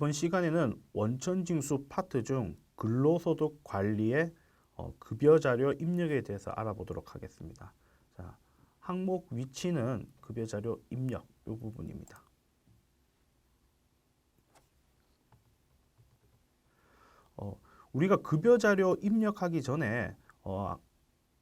이번 시간에는 원천징수 파트 중 근로소득 관리의 어, 급여 자료 입력에 대해서 알아보도록 하겠습니다. 자, 항목 위치는 급여 자료 입력 이 부분입니다. 어, 우리가 급여 자료 입력하기 전에 어,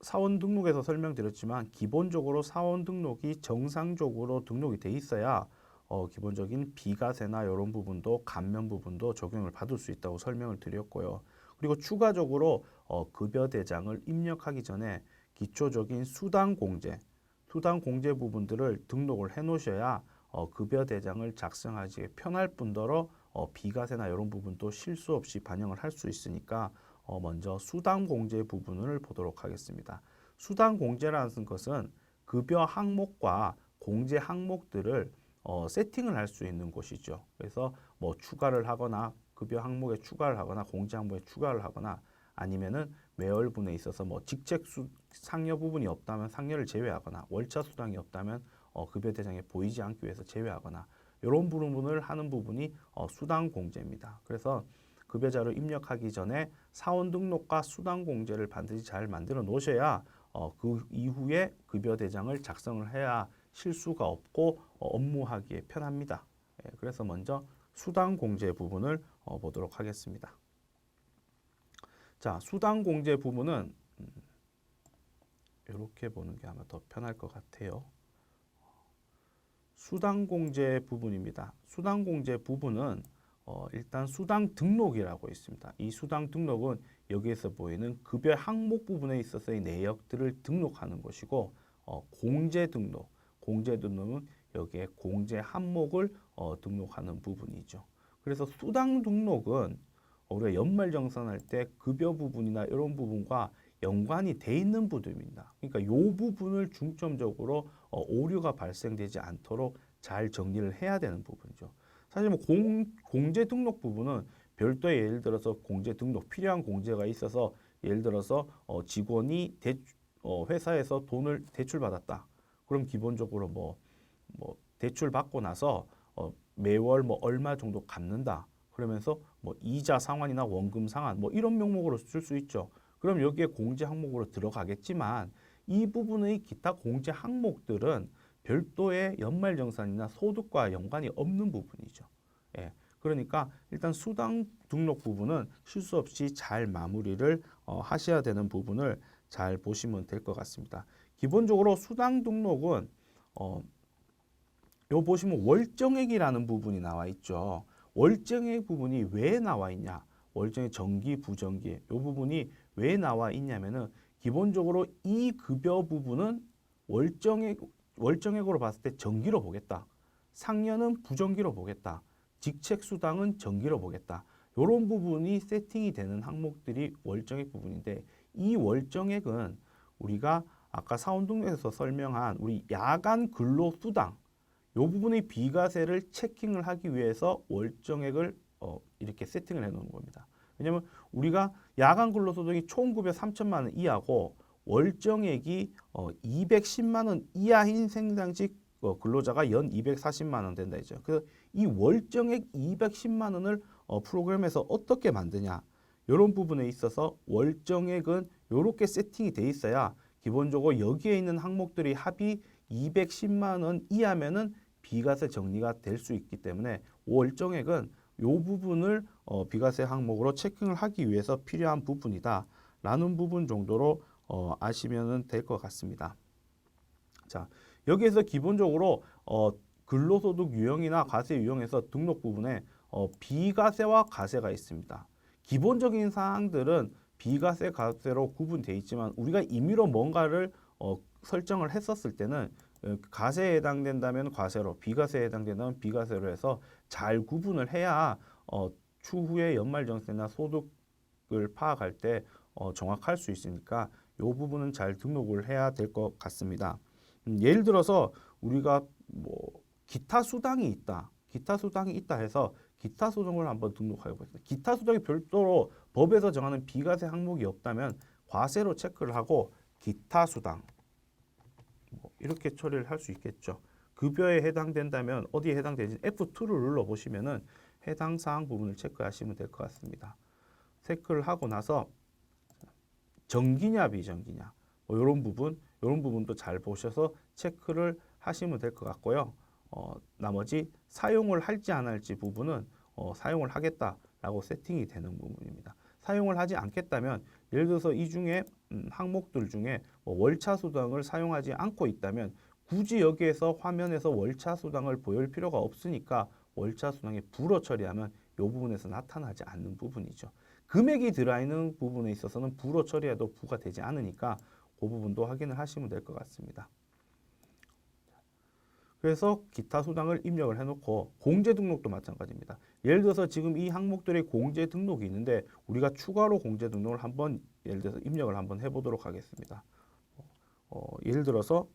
사원 등록에서 설명드렸지만 기본적으로 사원 등록이 정상적으로 등록이 돼 있어야 어, 기본적인 비과세나 이런 부분도 감면 부분도 적용을 받을 수 있다고 설명을 드렸고요. 그리고 추가적으로 어, 급여 대장을 입력하기 전에 기초적인 수당 공제, 수당 공제 부분들을 등록을 해 놓으셔야 어, 급여 대장을 작성하기 편할 뿐더러 어, 비과세나 이런 부분도 실수 없이 반영을 할 수 있으니까 어, 먼저 수당 공제 부분을 보도록 하겠습니다. 수당 공제라는 것은 급여 항목과 공제 항목들을 어, 세팅을 할 수 있는 곳이죠. 그래서 뭐 추가를 하거나 급여 항목에 추가를 하거나 공제 항목에 추가를 하거나 아니면은 매월분에 있어서 뭐 직책 수, 상여 부분이 없다면 상여를 제외하거나 월차 수당이 없다면 어, 급여 대상에 보이지 않기 위해서 제외하거나 이런 부분을 하는 부분이 어, 수당 공제입니다. 그래서 급여자를 입력하기 전에 사원 등록과 수당 공제를 반드시 잘 만들어 놓으셔야 어, 그 이후에 급여 대장을 작성을 해야 실수가 없고 어, 업무하기에 편합니다. 예, 그래서 먼저 수당 공제 부분을 어, 보도록 하겠습니다. 자, 수당 공제 부분은 음, 이렇게 보는 게 아마 더 편할 것 같아요. 수당 공제 부분입니다. 수당 공제 부분은 어, 일단 수당 등록이라고 있습니다. 이 수당 등록은 여기에서 보이는 급여 항목 부분에 있어서의 내역들을 등록하는 것이고 어, 공제 등록, 공제 등록은 여기에 공제 항목을 어, 등록하는 부분이죠. 그래서 수당 등록은 우리가 연말 정산할 때 급여 부분이나 이런 부분과 연관이 돼 있는 부분입니다. 그러니까 이 부분을 중점적으로 어, 오류가 발생되지 않도록 잘 정리를 해야 되는 부분이죠. 사실 뭐 공, 공제 등록 부분은 별도의 예를 들어서 공제 등록 필요한 공제가 있어서 예를 들어서 어, 직원이 대, 어, 회사에서 돈을 대출 받았다. 그럼 기본적으로 뭐, 뭐 대출 받고 나서 어, 매월 뭐 얼마 정도 갚는다. 그러면서 뭐 이자 상환이나 원금 상환 뭐 이런 명목으로 쓸 수 있죠. 그럼 여기에 공제 항목으로 들어가겠지만 이 부분의 기타 공제 항목들은 별도의 연말정산이나 소득과 연관이 없는 부분이죠. 예. 그러니까 일단 수당 등록 부분은 실수 없이 잘 마무리를 어, 하셔야 되는 부분을 잘 보시면 될 것 같습니다. 기본적으로 수당 등록은 어, 요 보시면 월정액이라는 부분이 나와 있죠. 월정액 부분이 왜 나와 있냐? 월정액 정기, 부정기 요 부분이 왜 나와 있냐면은 기본적으로 이 급여 부분은 월정액 월정액으로 봤을 때 정기로 보겠다. 상여는 부정기로 보겠다. 직책 수당은 정기로 보겠다. 이런 부분이 세팅이 되는 항목들이 월정액 부분인데 이 월정액은 우리가 아까 사원등록에서 설명한 우리 야간 근로 수당 요 부분의 비과세를 체킹을 하기 위해서 월정액을 어, 이렇게 세팅을 해 놓는 겁니다. 왜냐면 우리가 야간 근로소득이 총 급여 3천만 원 이하고 월정액이 어, 210만 원 이하인 생산직 어, 근로자가 연 240만 원 된다 이죠. 그래서 이 월정액 210만 원을 어, 프로그램에서 어떻게 만드냐 이런 부분에 있어서 월정액은 이렇게 세팅이 돼 있어야 기본적으로 여기에 있는 항목들이 합이 210만 원 이하면은 비과세 정리가 될 수 있기 때문에 월정액은 이 부분을 어, 비과세 항목으로 체킹을 하기 위해서 필요한 부분이다 라는 부분 정도로 어, 아시면 될 것 같습니다. 자 여기에서 기본적으로 어, 근로소득 유형이나 과세 유형에서 등록 부분에 어, 비과세와 과세가 있습니다. 기본적인 사항들은 비과세, 과세로 구분돼 있지만 우리가 임의로 뭔가를 어, 설정을 했었을 때는 어, 과세에 해당된다면 과세로, 비과세에 해당된다면 비과세로 해서 잘 구분을 해야 어, 추후에 연말정세나 소득을 파악할 때 어, 정확할 수 있으니까 이 부분은 잘 등록을 해야 될 것 같습니다. 음, 예를 들어서 우리가 뭐 기타 수당이 있다, 기타 수당이 있다 해서 기타 수당을 한번 등록해 보겠습니다. 기타 수당이 별도로 법에서 정하는 비과세 항목이 없다면 과세로 체크를 하고 기타 수당 뭐 이렇게 처리를 할 수 있겠죠. 급여에 해당된다면 어디에 해당되는지 F2를 눌러 보시면은 해당 사항 부분을 체크하시면 될 것 같습니다. 체크를 하고 나서 정기냐 비정기냐 뭐 이런 부분 이런 부분도 잘 보셔서 체크를 하시면 될 것 같고요. 어, 나머지 사용을 할지 안 할지 부분은 어, 사용을 하겠다라고 세팅이 되는 부분입니다. 사용을 하지 않겠다면 예를 들어서 이 중에 음, 항목들 중에 뭐 월차 수당을 사용하지 않고 있다면 굳이 여기에서 화면에서 월차 수당을 보일 필요가 없으니까 월차 수당에 불어 처리하면 이 부분에서 나타나지 않는 부분이죠. 금액이 들어있는 부분에 있어서는 불어 처리해도 부가 되지 않으니까 그 부분도 확인을 하시면 될 것 같습니다. 그래서 기타 수당을 입력을 해놓고 공제 등록도 마찬가지입니다. 예를 들어서 지금 이 항목들의 공제 등록이 있는데 우리가 추가로 공제 등록을 한번 예를 들어서 입력을 한번 해보도록 하겠습니다. 어, 예를 들어서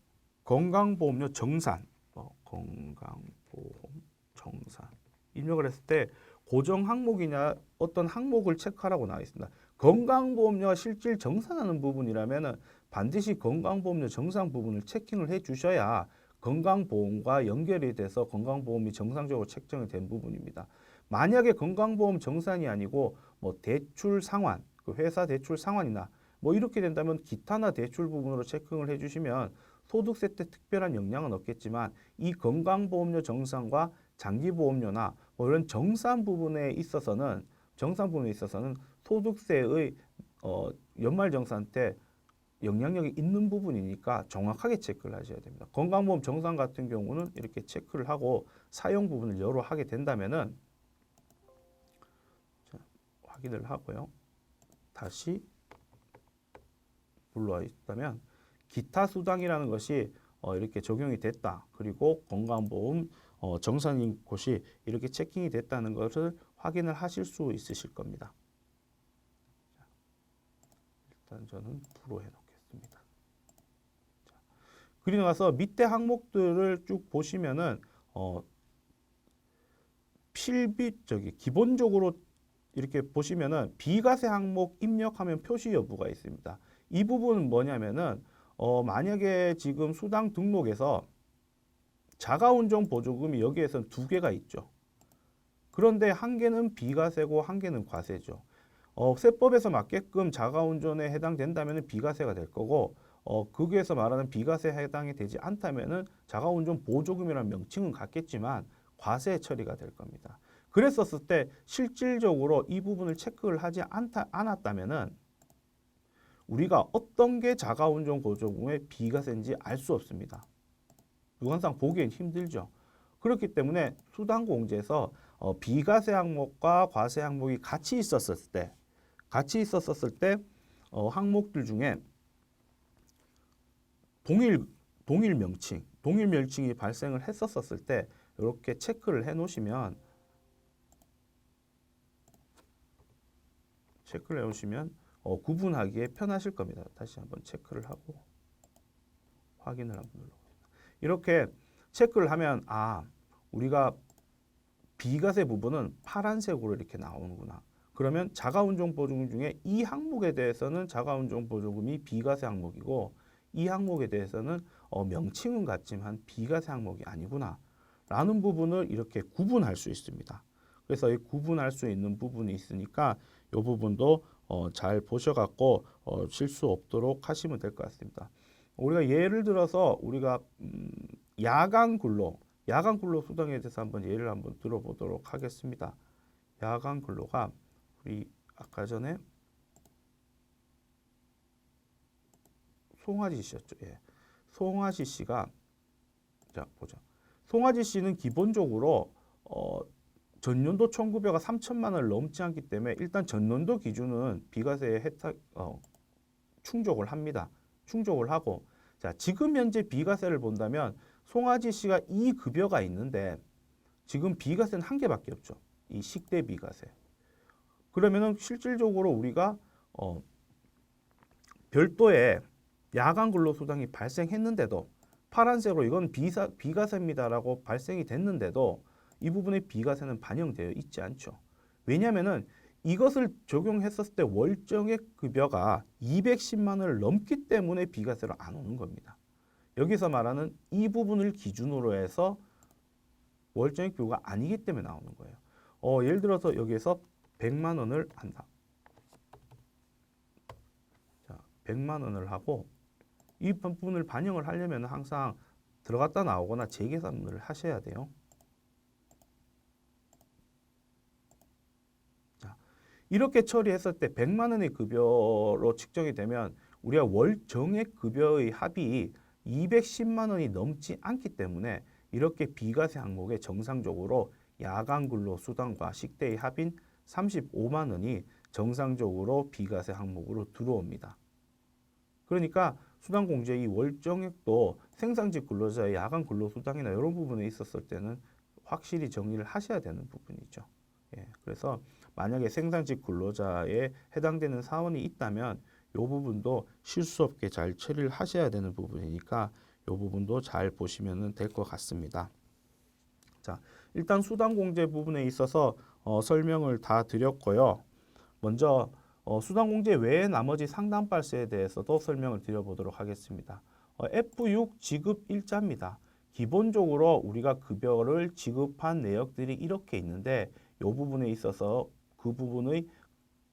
건강보험료 정산, 어, 건강보험 정산 입력을 했을 때 고정 항목이냐 어떤 항목을 체크하라고 나와 있습니다. 건강보험료가 실질 정산하는 부분이라면은 반드시 건강보험료 정산 부분을 체킹을 해 주셔야 건강보험과 연결이 돼서 건강보험이 정상적으로 책정이 된 부분입니다. 만약에 건강보험 정산이 아니고 뭐 대출 상환, 그 회사 대출 상환이나 뭐 이렇게 된다면 기타나 대출 부분으로 체크를 해주시면 소득세 때 특별한 영향은 없겠지만 이 건강보험료 정산과 장기보험료나 뭐 이런 정산 부분에 있어서는 정산 부분에 있어서는 소득세의 어, 연말정산 때 영향력이 있는 부분이니까 정확하게 체크를 하셔야 됩니다. 건강보험 정산 같은 경우는 이렇게 체크를 하고 사용 부분을 여러 하게 된다면은 자, 확인을 하고요. 다시 불러와 있다면 기타 수당이라는 것이 어, 이렇게 적용이 됐다. 그리고 건강보험 어, 정산인 곳이 이렇게 체킹이 됐다는 것을 확인을 하실 수 있으실 겁니다. 자, 일단 저는 해놓겠습니다. 자, 그리고 나서 밑에 항목들을 쭉 보시면은 어, 필비 저기 기본적으로 이렇게 보시면은 비과세 항목 입력하면 표시 여부가 있습니다. 이 부분은 뭐냐면은 어, 만약에 지금 수당 등록에서 자가운전 보조금이 여기에선 두 개가 있죠. 그런데 한 개는 비과세고 한 개는 과세죠. 어, 세법에서 맞게끔 자가운전에 해당된다면 비과세가 될 거고 어, 거기에서 말하는 비과세에 해당이 되지 않다면은 자가운전 보조금이라는 명칭은 같겠지만 과세 처리가 될 겁니다. 그랬었을 때 실질적으로 이 부분을 체크를 하지 않다, 않았다면은 우리가 어떤 게 자가운전 보조금의 비과세인지 알 수 없습니다. 유관상 보기엔 힘들죠. 그렇기 때문에 수당공제에서 어, 비과세 항목과 과세 항목이 같이 있었을 때, 같이 있었을 때 어, 항목들 중에 동일 동일 명칭, 동일 명칭이 발생을 했었을 때 이렇게 체크를 해 놓으시면 체크를 해 놓으시면 어, 구분하기에 편하실 겁니다. 다시 한번 체크를 하고 확인을 한번 눌러보겠습니다. 이렇게 체크를 하면 아 우리가 비과세 부분은 파란색으로 이렇게 나오는구나. 그러면 자가운전 보조금 중에 이 항목에 대해서는 자가운전 보조금이 비과세 항목이고 이 항목에 대해서는 어, 명칭은 같지만 비과세 항목이 아니구나. 라는 부분을 이렇게 구분할 수 있습니다. 그래서 이 구분할 수 있는 부분이 있으니까 이 부분도 어, 잘 보셔갖고 어, 실수 없도록 하시면 될 것 같습니다. 우리가 예를 들어서 우리가 음, 야간 근로, 야간 근로 수당에 대해서 한번 예를 한번 들어보도록 하겠습니다. 야간 근로가 우리 아까 전에 송아지 씨였죠. 예. 송아지 씨가 자 보죠. 송아지 씨는 기본적으로 어, 전년도 청구비가 3천만 원을 넘지 않기 때문에 일단 전년도 기준은 비과세에 혜택 어, 충족을 합니다. 충족을 하고 자 지금 현재 비과세를 본다면 송아지 씨가 이 급여가 있는데 지금 비과세는 한 개밖에 없죠. 이 식대 비과세. 그러면은 실질적으로 우리가 어, 별도의 야간 근로수당이 발생했는데도 파란색으로 이건 비사, 비과세입니다라고 발생이 됐는데도 이 부분의 비과세는 반영되어 있지 않죠. 왜냐하면은 이것을 적용했었을 때 월정액 급여가 210만 원을 넘기 때문에 비과세로 안 오는 겁니다. 여기서 말하는 이 부분을 기준으로 해서 월정액 비교가 아니기 때문에 나오는 거예요. 어, 예를 들어서 여기에서 100만 원을 한다. 자, 100만 원을 하고 이 부분을 반영을 하려면 항상 들어갔다 나오거나 재계산을 하셔야 돼요. 자, 이렇게 처리했을 때 100만 원의 급여로 측정이 되면 우리가 월 정액 급여의 합이 210만 원이 넘지 않기 때문에 이렇게 비과세 항목에 정상적으로 야간 근로 수당과 식대의 합인 35만 원이 정상적으로 비과세 항목으로 들어옵니다. 그러니까 수당 공제의 이 월정액도 생산직 근로자의 야간 근로 수당이나 이런 부분에 있었을 때는 확실히 정리를 하셔야 되는 부분이죠. 예, 그래서 만약에 생산직 근로자에 해당되는 사원이 있다면 이 부분도 실수 없게 잘 처리를 하셔야 되는 부분이니까 이 부분도 잘 보시면 될 것 같습니다. 자, 일단 수당 공제 부분에 있어서 어, 설명을 다 드렸고요. 먼저 어, 수당 공제 외에 나머지 상담발세에 대해서도 설명을 드려보도록 하겠습니다. 어, F6 지급 일자입니다. 기본적으로 우리가 급여를 지급한 내역들이 이렇게 있는데 이 부분에 있어서 그 부분의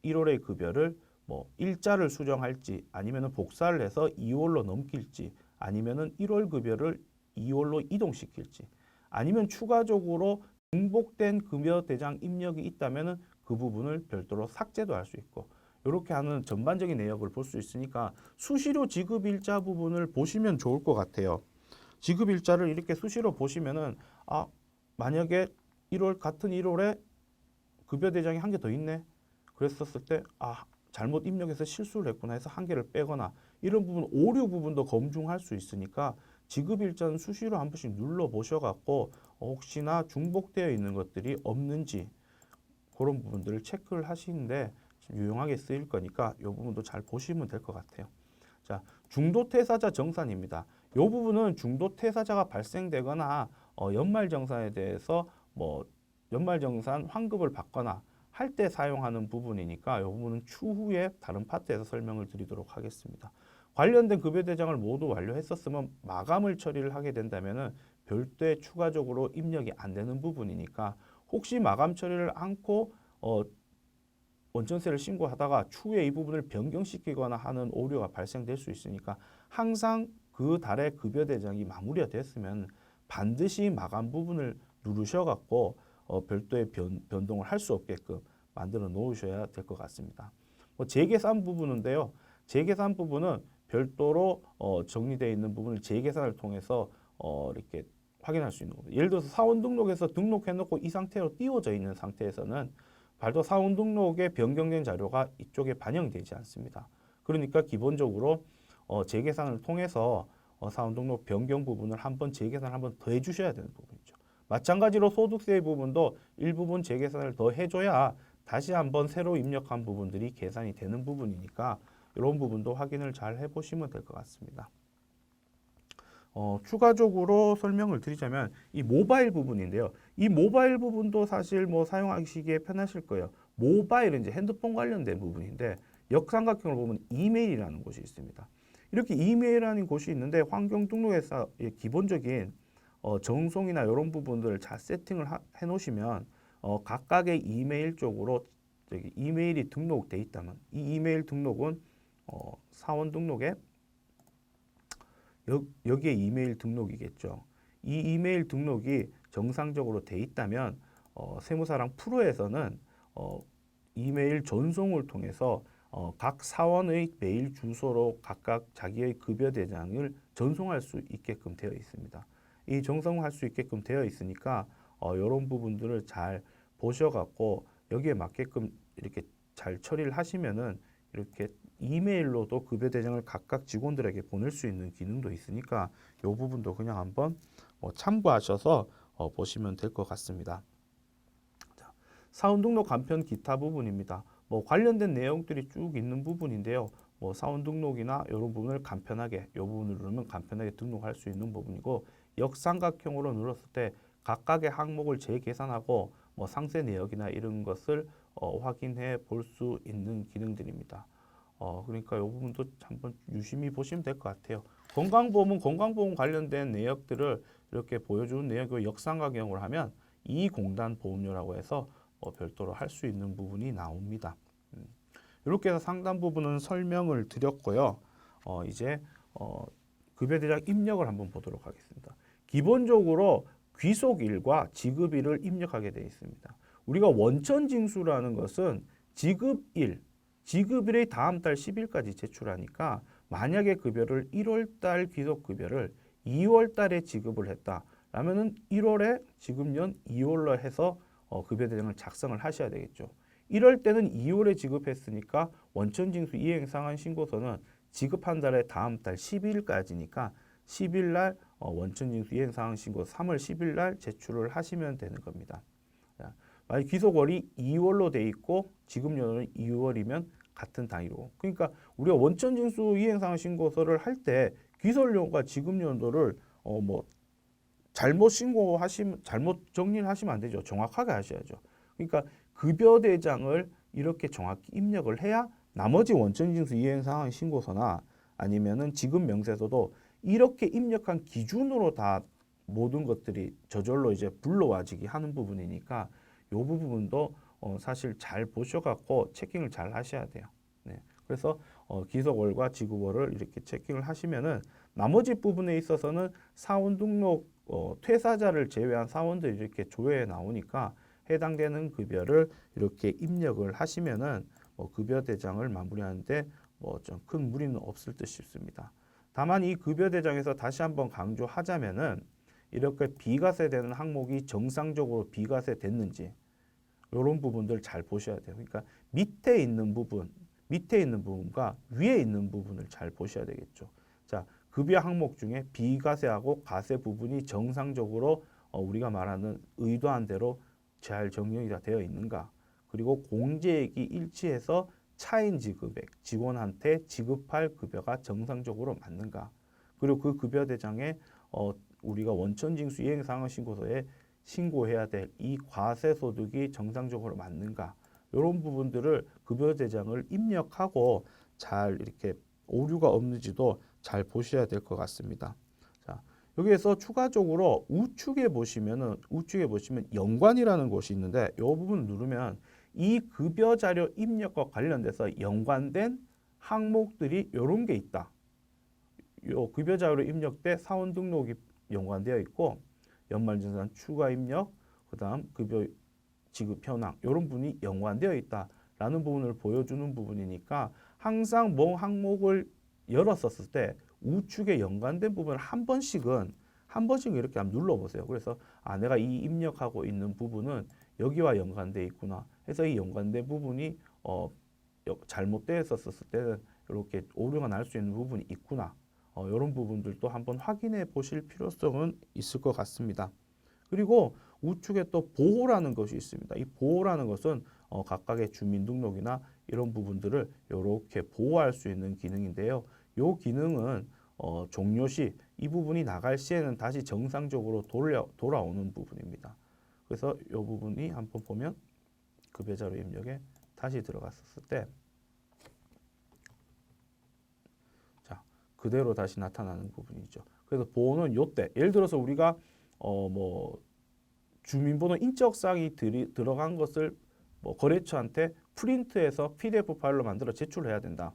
1월의 급여를 뭐 일자를 수정할지 아니면은 복사를 해서 2월로 넘길지 아니면은 1월 급여를 2월로 이동시킬지 아니면 추가적으로 중복된 급여 대장 입력이 있다면은 그 부분을 별도로 삭제도 할 수 있고 이렇게 하는 전반적인 내역을 볼 수 있으니까 수시로 지급 일자 부분을 보시면 좋을 것 같아요. 지급 일자를 이렇게 수시로 보시면은 아 만약에 1월 같은 1월에 급여 대장이 한 개 더 있네. 그랬었을 때 아 잘못 입력해서 실수를 했구나 해서 한 개를 빼거나 이런 부분 오류 부분도 검증할 수 있으니까 지급 일자는 수시로 한 번씩 눌러 보셔갖고 혹시나 중복되어 있는 것들이 없는지 그런 부분들을 체크를 하시는데 좀 유용하게 쓰일 거니까 이 부분도 잘 보시면 될 것 같아요. 자, 중도 퇴사자 정산입니다. 이 부분은 중도 퇴사자가 발생되거나 어, 연말 정산에 대해서 뭐 연말 정산 환급을 받거나 할 때 사용하는 부분이니까 이 부분은 추후에 다른 파트에서 설명을 드리도록 하겠습니다. 관련된 급여 대장을 모두 완료했었으면 마감을 처리를 하게 된다면은 별도의 추가적으로 입력이 안 되는 부분이니까 혹시 마감 처리를 않고 어, 원천세를 신고하다가 추후에 이 부분을 변경시키거나 하는 오류가 발생될 수 있으니까 항상 그 달의 급여 대장이 마무리가 됐으면 반드시 마감 부분을 누르셔갖고 어, 별도의 변, 변동을 할 수 없게끔 만들어 놓으셔야 될 것 같습니다. 뭐 재계산 부분인데요. 재계산 부분은 별도로 어, 정리되어 있는 부분을 재계산을 통해서 어, 이렇게 확인할 수 있는 겁니다. 예를 들어서 사원 등록에서 등록해놓고 이 상태로 띄워져 있는 상태에서는 발도 사원 등록에 변경된 자료가 이쪽에 반영되지 않습니다. 그러니까 기본적으로 어, 재계산을 통해서 어, 사원 등록 변경 부분을 한번 재계산 한번 더 해주셔야 되는 부분이죠. 마찬가지로 소득세 부분도 일부분 재계산을 더 해줘야 다시 한번 새로 입력한 부분들이 계산이 되는 부분이니까 이런 부분도 확인을 잘 해보시면 될 것 같습니다. 어, 추가적으로 설명을 드리자면 이 모바일 부분인데요. 이 모바일 부분도 사실 뭐 사용하시기에 편하실 거예요. 모바일은 이제 핸드폰 관련된 부분인데 역삼각형을 보면 이메일이라는 곳이 있습니다. 이렇게 이메일이라는 곳이 있는데 환경 등록에서 기본적인 어, 정송이나 이런 부분들을 잘 세팅을 하, 해 놓으시면 어, 각각의 이메일 쪽으로 저기 이메일이 등록돼 있다면 이 이메일 등록은 어, 사원 등록에 여, 여기에 이메일 등록이겠죠. 이 이메일 등록이 정상적으로 돼 있다면 어, 세무사랑 프로에서는 어, 이메일 전송을 통해서 어, 각 사원의 메일 주소로 각각 자기의 급여 대장을 전송할 수 있게끔 되어 있습니다. 이 전송할 수 있게끔 되어 있으니까 어, 이런 부분들을 잘 보셔갖고 여기에 맞게끔 이렇게 잘 처리를 하시면은 이렇게 이메일로도 급여 대장을 각각 직원들에게 보낼 수 있는 기능도 있으니까 이 부분도 그냥 한번 어, 참고하셔서 어, 보시면 될 것 같습니다. 자, 사원 등록 간편 기타 부분입니다. 뭐 관련된 내용들이 쭉 있는 부분인데요. 뭐 사원 등록이나 이런 부분을 간편하게 이 부분을 누르면 간편하게 등록할 수 있는 부분이고 역삼각형으로 눌렀을 때 각각의 항목을 재계산하고 뭐 상세 내역이나 이런 것을 어, 확인해 볼 수 있는 기능들입니다. 어, 그러니까 이 부분도 한번 유심히 보시면 될 것 같아요. 건강보험은 건강보험 관련된 내역들을 이렇게 보여주는 내역을 역삼각형으로 하면 이 공단 보험료라고 해서 어, 별도로 할 수 있는 부분이 나옵니다. 음. 이렇게 해서 상단 부분은 설명을 드렸고요. 어, 이제 어, 급여대장 입력을 한번 보도록 하겠습니다. 기본적으로 귀속일과 지급일을 입력하게 되어 있습니다. 우리가 원천징수라는 것은 지급일, 지급일의 다음 달 10일까지 제출하니까 만약에 급여를 1월 달 귀속 급여를 2월 달에 지급을 했다. 라면은 1월에 지급년 2월로 해서 어, 급여 대장을 작성을 하셔야 되겠죠. 이럴 때는 2월에 지급했으니까 원천징수 이행 상한 신고서는 지급한 달의 다음 달 10일까지니까 10일 날 어, 원천징수 이행 상한 신고 3월 10일 날 제출을 하시면 되는 겁니다. 자, 만약 귀속월이 2월로 돼 있고 지급년은 2월이면 같은 단위로. 그러니까 우리가 원천 징수 이행 상한 신고서를 할때 귀속년과 지급년도를 어 뭐 잘못 신고하시면 잘못 정리를 하시면 안 되죠. 정확하게 하셔야죠. 그러니까 급여 대장을 이렇게 정확히 입력을 해야 나머지 원천 징수 이행 상황 신고서나 아니면은 지급 명세서도 이렇게 입력한 기준으로 다 모든 것들이 저절로 이제 불러와지기 하는 부분이니까 요 부분도 어 사실 잘 보셔갖고 체킹을 잘 하셔야 돼요. 네. 그래서 어 기속월과 지급월을 이렇게 체킹을 하시면은 나머지 부분에 있어서는 사원 등록 어 퇴사자를 제외한 사원들이 이렇게 조회에 나오니까 해당되는 급여를 이렇게 입력을 하시면은 뭐 급여 대장을 마무리하는데 뭐 좀 큰 무리는 없을 듯 싶습니다. 다만 이 급여 대장에서 다시 한번 강조하자면은 이렇게 비과세되는 항목이 정상적으로 비과세 됐는지 이런 부분들 잘 보셔야 돼요. 그러니까 밑에 있는 부분, 밑에 있는 부분과 위에 있는 부분을 잘 보셔야 되겠죠. 자, 급여 항목 중에 비과세하고 과세 부분이 정상적으로 어, 우리가 말하는 의도한 대로 잘 정리가 되어 있는가? 그리고 공제액이 일치해서 차인 지급액, 직원한테 지급할 급여가 정상적으로 맞는가? 그리고 그 급여 대장에 어, 우리가 원천징수 이행 상황 신고서에 신고해야 될 이 과세 소득이 정상적으로 맞는가? 이런 부분들을 급여 대장을 입력하고 잘 이렇게 오류가 없는지도 잘 보셔야 될 것 같습니다. 자, 여기에서 추가적으로 우측에 보시면은 우측에 보시면 연관이라는 곳이 있는데 이 부분 누르면 이 급여 자료 입력과 관련돼서 연관된 항목들이 이런 게 있다. 요 급여 자료 입력 때 사원 등록이 연관되어 있고 연말정산 추가 입력, 그다음 급여 지급 현황 이런 부분이 연관되어 있다라는 부분을 보여주는 부분이니까 항상 뭐 항목을 열었었을 때 우측에 연관된 부분을 한 번씩은 한 번씩 이렇게 한번 눌러보세요. 그래서 아 내가 이 입력하고 있는 부분은 여기와 연관돼 있구나. 해서 이 연관된 부분이 어 잘못되었었을 때는 이렇게 오류가 날 수 있는 부분이 있구나. 어, 이런 부분들도 한번 확인해 보실 필요성은 있을 것 같습니다. 그리고 우측에 또 보호라는 것이 있습니다. 이 보호라는 것은 어, 각각의 주민등록이나 이런 부분들을 이렇게 보호할 수 있는 기능인데요. 이 기능은 어, 종료 시 이 부분이 나갈 시에는 다시 정상적으로 돌려, 돌아오는 부분입니다. 그래서 이 부분이 한번 보면 급여자료 입력에 다시 들어갔었을 때 자, 그대로 다시 나타나는 부분이죠. 그래서 보호는 요때 예를 들어서 우리가 어 뭐 주민번호 인적사항이 들이, 들어간 것을 뭐 거래처한테 프린트해서 PDF 파일로 만들어 제출해야 된다.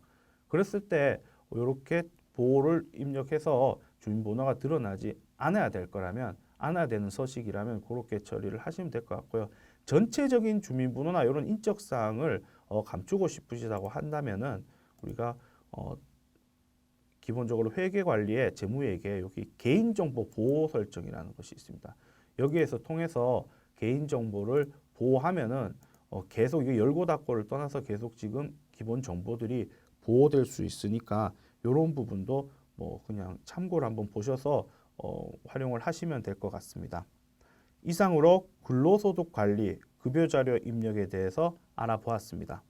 그랬을 때 이렇게 보호를 입력해서 주민번호가 드러나지 않아야 될 거라면 않아야 되는 서식이라면 그렇게 처리를 하시면 될 것 같고요. 전체적인 주민번호나 이런 인적 사항을 어, 감추고 싶으시다고 한다면은 우리가 어, 기본적으로 회계 관리에 재무회계 여기 개인정보 보호 설정이라는 것이 있습니다. 여기에서 통해서 개인정보를 보호하면은 어, 계속 이게 열고 닫고를 떠나서 계속 지금 기본 정보들이 보호될 수 있으니까 이런 부분도 뭐 그냥 참고를 한번 보셔서 어, 활용을 하시면 될 것 같습니다. 이상으로 근로소득 관리, 급여 자료 입력에 대해서 알아보았습니다.